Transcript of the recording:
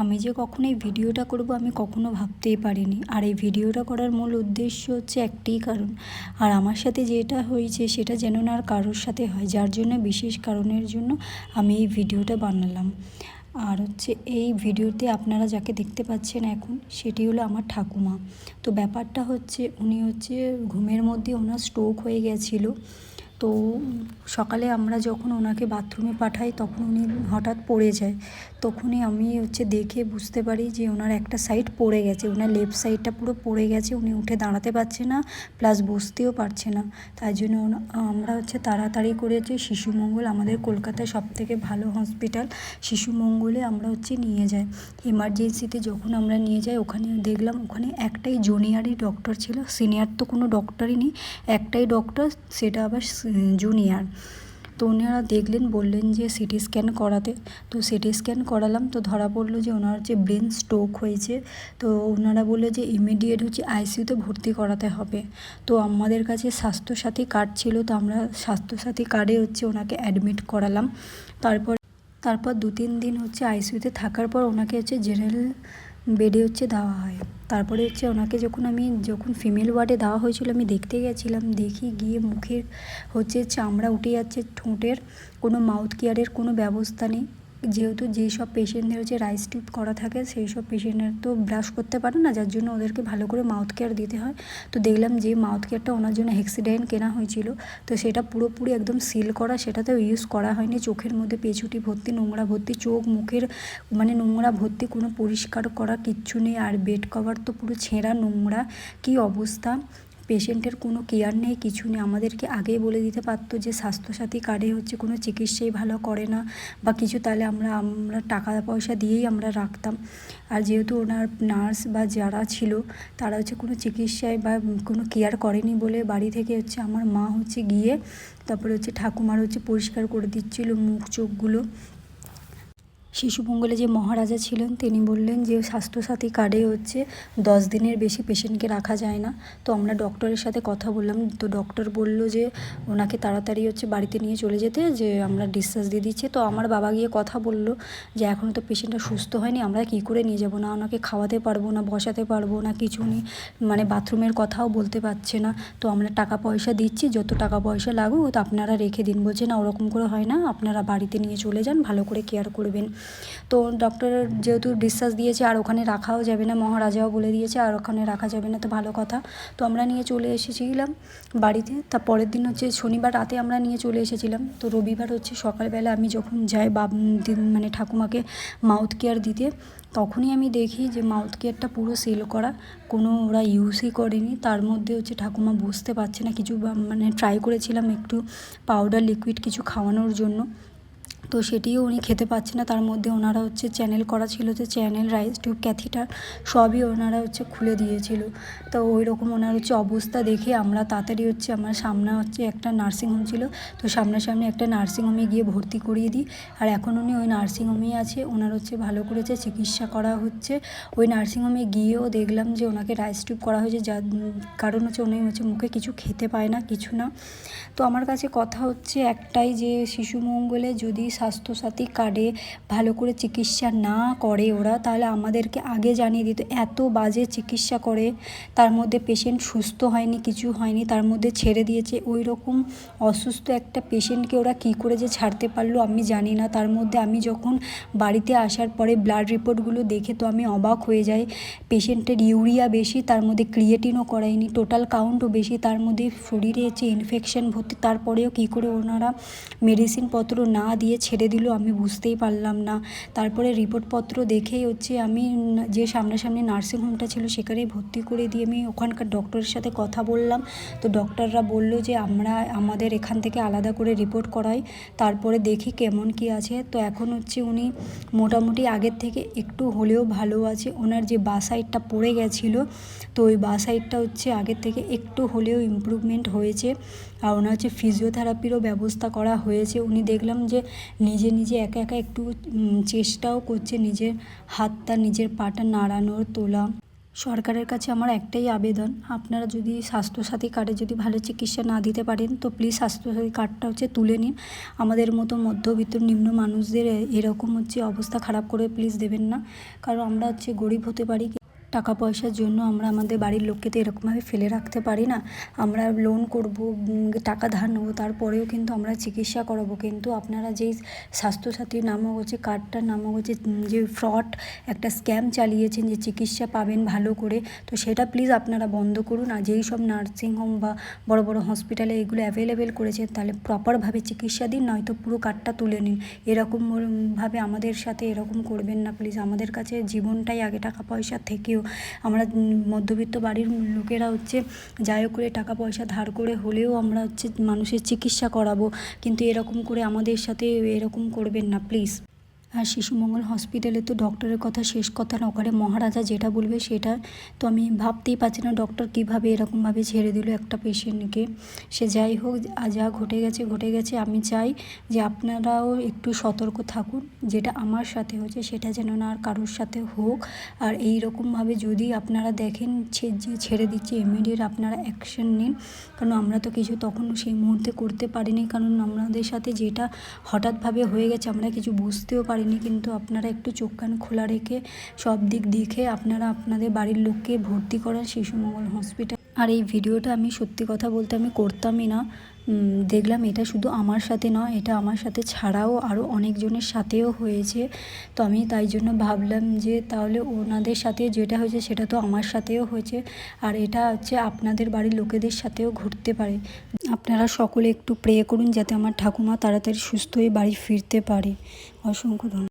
আমি যে কখনো এই ভিডিওটা করব আমি কখনো ভাবতেই পারিনি। আর এই ভিডিওটা করার মূল উদ্দেশ্য হচ্ছে একটিই কারণ। আর আমার সাথে যেটা হয়েছে সেটা যেন না আর কারোর সাথে হয়, যার জন্য, বিশেষ কারণের জন্য আমি এই ভিডিওটা বানালাম। আর হচ্ছে এই ভিডিওতে আপনারা যাকে দেখতে পাচ্ছেন এখন, সেটি হলো আমার ঠাকুমা। তো ব্যাপারটা হচ্ছে, উনি হচ্ছে ঘুমের মধ্যে ওনার স্ট্রোক হয়ে গেছিল। তো সকালে আমরা যখন ওনাকে বাথরুমে পাঠাই, তখন উনি হঠাৎ পড়ে যায়। তখনই আমি হচ্ছে দেখে বুঝতে পারি যে ওনার একটা সাইড পড়ে গেছে। ওনার লেফট সাইডটা পুরো পড়ে গেছে, উনি উঠে দাঁড়াতে পারছে না প্লাস বসতেও পারছে না। তাই জন্য আমরা হচ্ছে তাড়াতাড়ি করেছি শিশুমঙ্গল আমাদের কলকাতায় সব থেকে ভালো হসপিটাল শিশুমঙ্গলে আমরা হচ্ছে নিয়ে যাই। এমার্জেন্সিতে যখন আমরা নিয়ে যাই, ওখানে দেখলাম ওখানে একটাই জুনিয়রই ডক্টর ছিল। সিনিয়র তো কোনো ডক্টরই নেই। একটাই ডক্টর সেটা আবার জুনিয়র তো ওনারা দেখলেন, বললেন যে সিটি স্ক্যান করাতে। তো সিটি স্ক্যান করালাম, তো ধরা পড়ল যে ওনার হচ্ছে ব্রেন স্ট্রোক হয়েছে, তো ওনারা বলল যে ইমিডিয়েট হচ্ছে আইসিইউতে ভর্তি করাতে হবে। তো আমাদের কাছে স্বাস্থ্যসাথী কার্ড ছিল, তো আমরা স্বাস্থ্যসাথী কার্ডে হচ্ছে ওনাকে অ্যাডমিট করালাম। তারপর তারপর দু তিন দিন হচ্ছে আইসিইউতে থাকার পর ওনাকে হচ্ছে জেনারেল বেডে হচ্ছে দেওয়া হয়। তারপরে হচ্ছে ওনাকে যখন আমি, যখন ফিমেল ওয়ার্ডে দেওয়া হয়েছিল, আমি দেখতে গেছিলাম, দেখি গিয়ে মুখের হচ্ছে চামড়া উঠে যাচ্ছে, ঠোঁটের কোনো মাউথ কেয়ারের কোনো ব্যবস্থা নেই। যেহেতু যেই সব পেশেন্টদের হচ্ছে রাইস টিউব করা থাকে, সেই সব পেশেন্টরা তো ব্রাশ করতে পারে না, যার জন্য ওদেরকে ভালো করে মাউথ কেয়ার দিতে হয়। তো দেখলাম যে মাউথ কেয়ারটা ওনার জন্য হেক্সিডাইন কেনা হয়েছিল, তো সেটা পুরোপুরি একদম সিল করা, সেটাতেও ইউজ করা হয়নি। চোখের মধ্যে পেছুটি ভর্তি, নোংরা ভর্তি, চোখ, মুখের মানে নোংরা ভর্তি কোনো পরিষ্কার করা কিচ্ছু নেই, আর বেড কভার তো পুরো ছেঁড়া, নোংরা, কী অবস্থা? পেশেন্টের কোনো কেয়ার নেই, কিছু নেই। আমাদেরকে আগেই বলে দিতে পারতো যে স্বাস্থ্যসাথী কার্ডে হচ্ছে কোনো চিকিৎসাই ভালো করে না বা কিছু, তাহলে আমরা আমরা টাকা পয়সা দিয়েই আমরা রাখতাম। আর যেহেতু ওনার নার্স বা যারা ছিল, তারা হচ্ছে কোনো চিকিৎসায় বা কোনো কেয়ার করেনি বলে বাড়ি থেকে হচ্ছে আমার মা হচ্ছে গিয়ে, তারপরে হচ্ছে ঠাকুমার হচ্ছে পরিষ্কার করে দিচ্ছিল মুখ চোখগুলো। শিশুমঙ্গলে যে মহারাজা ছিলেন, তিনি বললেন যে, স্বাস্থ্যসাথী কার্ডে হচ্ছে দশ দিনের বেশি পেশেন্টকে রাখা যায় না। তো আমরা ডক্টরের সাথে কথা বললাম। তো ডক্টর বলল যে, ওনাকে তাড়াতাড়ি হচ্ছে বাড়িতে নিয়ে চলে যেতে, যে আমরা ডিসচার্জ দিয়ে দিচ্ছি। তো আমার বাবা গিয়ে কথা বলল যে এখনও তো পেশেন্টটা সুস্থ হয়নি, আমরা কী করে নিয়ে যাব না? ওনাকে খাওয়াতে পারব না, বসাতে পারব না, কিছু নেই মানে বাথরুমের কথাও বলতে পারছে না। তো আমরা টাকা পয়সা দিচ্ছি, যত টাকা পয়সা লাগুক তো আপনারা রেখে দিন। বলছে, না, ওরকম করে হয় না, আপনারা বাড়িতে নিয়ে চলে যান, ভালো করে কেয়ার করবেন। তো ডক্টর যেহেতু ডিসচার্জ দিয়েছে, আর ওখানে রাখাও যাবে না, মহারাজাও বলে দিয়েছে, আর ওখানে রাখা যাবে না, তো ভালো কথা। তো আমরা নিয়ে চলে এসেছিলাম বাড়িতে। তার পরের দিন হচ্ছে শনিবার রাতে আমরা নিয়ে চলে এসেছিলাম। তো রবিবার হচ্ছে সকালবেলা আমি যখন যাই বাব মানে ঠাকুমাকে মাউথ কেয়ার দিতে, তখনই আমি দেখি যে মাউথ কেয়ারটা পুরো সেল করা, কোনো ওরা ইউজই করেনি। তার মধ্যে হচ্ছে ঠাকুমা বুঝতে পারছে না, কিছু মানে ট্রাই করেছিলাম একটু পাউডার লিকুইড কিছু খাওয়ানোর জন্য। তো সেটিও উনি খেতে পাচ্ছে না। তার মধ্যে ওনারা হচ্ছে চ্যানেল করা ছিল যে চ্যানেল রাইস টিউব ক্যাথিটার সবই ওনারা হচ্ছে খুলে দিয়েছিল। তো ওই রকম ওনার হচ্ছে অবস্থা দেখে আমরা তাড়াতাড়ি হচ্ছে আমার সামনে হচ্ছে একটা নার্সিংহোম ছিল। তো সামনাসামনি একটা নার্সিংহোমে গিয়ে ভর্তি করিয়ে দিই। আর এখন উনি ওই নার্সিংহোমেই আছে। ওনার হচ্ছে ভালো করেছে, চিকিৎসা করা হচ্ছে। ওই নার্সিংহোমে গিয়েও দেখলাম যে ওনাকে রাইস টিউব করা হয়েছে। যার কারণ হচ্ছে উনি হচ্ছে মুখে কিছু খেতে পায় না, কিছু না। তো আমার কাছে কথা হচ্ছে একটাই যে শিশু মঙ্গলে যদি স্বাস্থ্যসাথী কার্ডে ভালো করে চিকিৎসা না করে ওরা, তাহলে আমাদেরকে আগে জানিয়ে দিত, এত বাজে চিকিৎসা করে তার মধ্যে পেশেন্ট সুস্থ হয়নি, কিছু হয়নি, তার মধ্যে ছেড়ে দিয়েছে ওই রকম অসুস্থ একটা পেশেন্টকে ওরা কী করে যে ছাড়তে পারল আমি জানি না। তার মধ্যে আমি যখন বাড়িতে আসার পরে ব্লাড রিপোর্টগুলো দেখে তো আমি অবাক হয়ে যাই পেশেন্টের ইউরিয়া বেশি, তার মধ্যে ক্রিয়েটিনও করায়নি টোটাল কাউন্টও বেশি, তার মধ্যে শরীরে হচ্ছে ইনফেকশন ভর্তি, তারপরেও কী করে ওনারা মেডিসিনপত্র না দিয়ে ছেড়ে দিল, আমি বুঝতেই পারলাম না। তারপরে রিপোর্টপত্র দেখেই হচ্ছে আমি যে সামনাসামনি নার্সিংহোমটা ছিল সেখানেই ভর্তি করে দিয়ে আমি ওখানকার ডক্টরের সাথে কথা বললাম। তো ডক্টররা বলল যে, আমরা আমাদের এখান থেকে আলাদা করে রিপোর্ট করাই, তারপরে দেখি কেমন কি আছে। তো এখন হচ্ছে উনি মোটামুটি আগের থেকে একটু হলেও ভালো আছে। ওনার যে বা সাইডটা পড়ে গেছিল, তো ওই বা সাইডটা হচ্ছে আগের থেকে একটু হলেও ইমপ্রুভমেন্ট হয়েছে। আর ওনার হচ্ছে ফিজিওথেরাপিরও ব্যবস্থা করা হয়েছে। উনি দেখলাম যে নিজে নিজে একা একা একটু চেষ্টাও করছে নিজের হাতটা, নিজের পাটা নাড়ানোর তোলা। সরকারের কাছে আমার একটাই আবেদন, আপনারা যদি স্বাস্থ্যসাথী কার্ডে যদি ভালো চিকিৎসা না দিতে পারেন, তো প্লিজ স্বাস্থ্যসাথী কার্ডটা হচ্ছে তুলে নিন। আমাদের মতো মধ্যবিত্ত নিম্ন মানুষদের এরকম হচ্ছে অবস্থা খারাপ করে প্লিজ দেবেন না। কারণ আমরা হচ্ছে গরিব হতে পারি টাকা পয়সার জন্য আমরা আমাদের বাড়ির লোককে তো এরকমভাবে ফেলে রাখতে পারি না। আমরা লোন করব টাকা ধার নেব, তারপরেও কিন্তু আমরা চিকিৎসা করাবো। কিন্তু আপনারা যেই স্বাস্থ্যসাথী নামক হচ্ছে, কার্ডটার নামক হচ্ছে যে ফ্রড একটা স্ক্যাম চালিয়েছেন, যে চিকিৎসা পাবেন ভালো করে, তো সেটা প্লিজ আপনারা বন্ধ করুন। আর যেই সব নার্সিংহোম বা বড় বড় হসপিটালে এগুলো অ্যাভেলেবেল করেছে তাহলে প্রপারভাবে চিকিৎসা দিন, নয়তো পুরো কার্ডটা তুলে নিন। এরকমভাবে আমাদের সাথে এরকম করবেন না প্লিজ আমাদের কাছে জীবনটাই আগে টাকা পয়সা থেকেও আমরা মধ্যবিত্ত বাড়ির লোকেরা হচ্ছে যাই হোক করে টাকা পয়সা ধার করে হলেও আমরা হচ্ছে মানুষের চিকিৎসা করাবো। কিন্তু এরকম করে আমাদের সাথে এরকম করবেন না, প্লিজ। আর শিশুমঙ্গল হসপিটালে তো ডক্টরের কথা, শেষ কথা না। ওখানে মহারাজা যেটা বলবে সেটা তো আমি ভাবতেই পারছি না ডক্টর কীভাবে এরকমভাবে ছেড়ে দিল একটা পেশেন্টকে। সে যাই হোক যা ঘটে গেছে ঘটে গেছে। আমি চাই যে আপনারাও একটু সতর্ক থাকুন। যেটা আমার সাথে হয়েছে সেটা যেন না আর কারোর সাথে হোক। আর এই রকমভাবে যদি আপনারা দেখেন যে ছেড়ে দিচ্ছে ইমিডিয়েট আপনারা অ্যাকশন নিন। কারণ আমরা তো কিছু তখন সেই মুহূর্তে করতে পারিনি। কারণ আমাদের সাথে যেটা হঠাৎভাবে হয়ে গেছে আমরা কিছু বুঝতেও পারিনি, কিন্তু আপনারা একটু চোখ কান খোলা রেখে সব দিক দেখে আপনারা আপনাদের বাড়ির লোককে ভর্তি করান শিশুমঙ্গল হসপিটাল আর এই ভিডিওটা আমি সত্যি কথা বলতে আমি করতামই না। দেখলাম এটা শুধু আমার সাথে নয়, এটা আমার সাথে ছাড়াও আরও অনেকজনের সাথেও হয়েছে। তো আমি তাই জন্য ভাবলাম যে তাহলে ওনাদের সাথে যেটা হয়েছে সেটা তো আমার সাথেও হয়েছে। আর এটা হচ্ছে আপনাদের বাড়ির লোকেদের সাথেও ঘটতে পারে। আপনারা সকলে একটু প্রে করুন যাতে আমার ঠাকুমা তাড়াতাড়ি সুস্থ হয়ে বাড়ি ফিরতে পারে। অসংখ্য ধন্যবাদ।